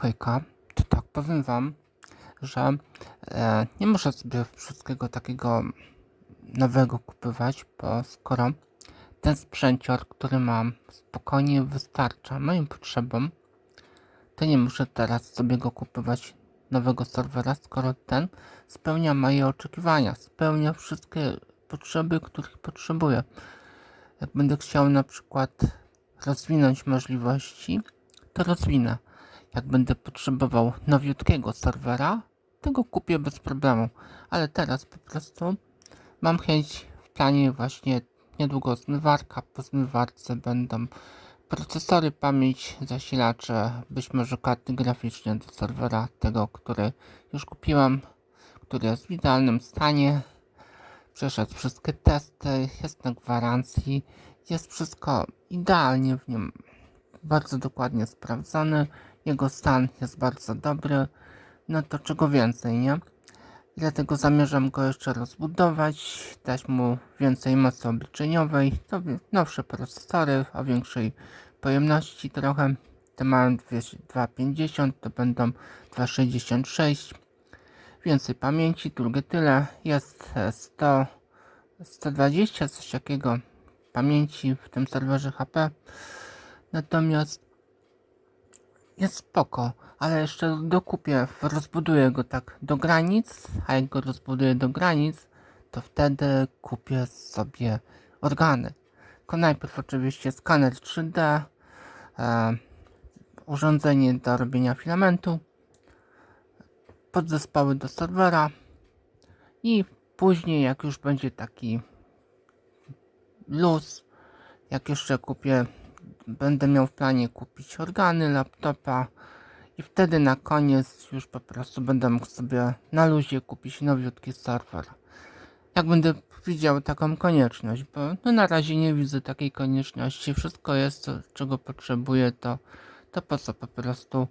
Hejka, to tak powiem wam, że e, nie muszę sobie wszystkiego takiego nowego kupować, bo skoro ten sprzęcior, który mam, spokojnie wystarcza moim potrzebom, to nie muszę teraz sobie go kupować nowego serwera, skoro ten spełnia moje oczekiwania, spełnia wszystkie potrzeby, których potrzebuję. Jak będę chciał na przykład rozwinąć możliwości, to rozwinę. Jak będę potrzebował nowiutkiego serwera, to go kupię bez problemu. Ale teraz po prostu mam chęć w planie właśnie niedługo zmywarka. Po zmywarce będą procesory, pamięć, zasilacze, być może karty graficzne do serwera tego, który już kupiłem, który jest w idealnym stanie. Przeszedł wszystkie testy, jest na gwarancji, jest wszystko idealnie w nim bardzo dokładnie sprawdzony, jego stan jest bardzo dobry, no to czego więcej, nie? Dlatego zamierzam go jeszcze rozbudować, dać mu więcej mocy obliczeniowej, nowsze procesory o większej pojemności trochę, te mają 200 250, to będą 266, więcej pamięci, drugie tyle, jest e, 100, 120, coś takiego. Pamięci w tym serwerze HP, natomiast jest spoko, ale jeszcze dokupię, rozbuduję go tak do granic, a jak go rozbuduję do granic, to wtedy kupię sobie organy. Tylko najpierw oczywiście skaner 3D, e, urządzenie do robienia filamentu, podzespoły do serwera i później jak już będzie taki luz, jak jeszcze kupię będę miał w planie kupić organy, laptopa i wtedy na koniec już po prostu będę mógł sobie na luzie kupić nowiutki serwer. Jak będę widział taką konieczność, bo no na razie nie widzę takiej konieczności. Wszystko jest, co, czego potrzebuję, to, to po co po prostu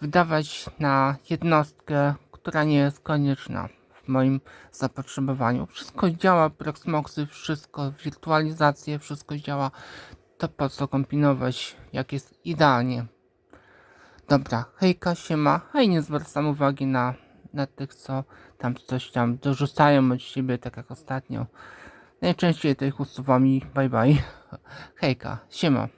wydawać na jednostkę, która nie jest konieczna w moim zapotrzebowaniu. Wszystko działa, Proxmoxy, wszystko, wirtualizacje, wszystko działa to po co kombinować, jak jest idealnie. Dobra, hejka, siema, hej, nie zwracam uwagi na, na tych, co tam coś tam dorzucają od siebie, tak jak ostatnio. Najczęściej tych usuwam i bye bye. Hejka, siema.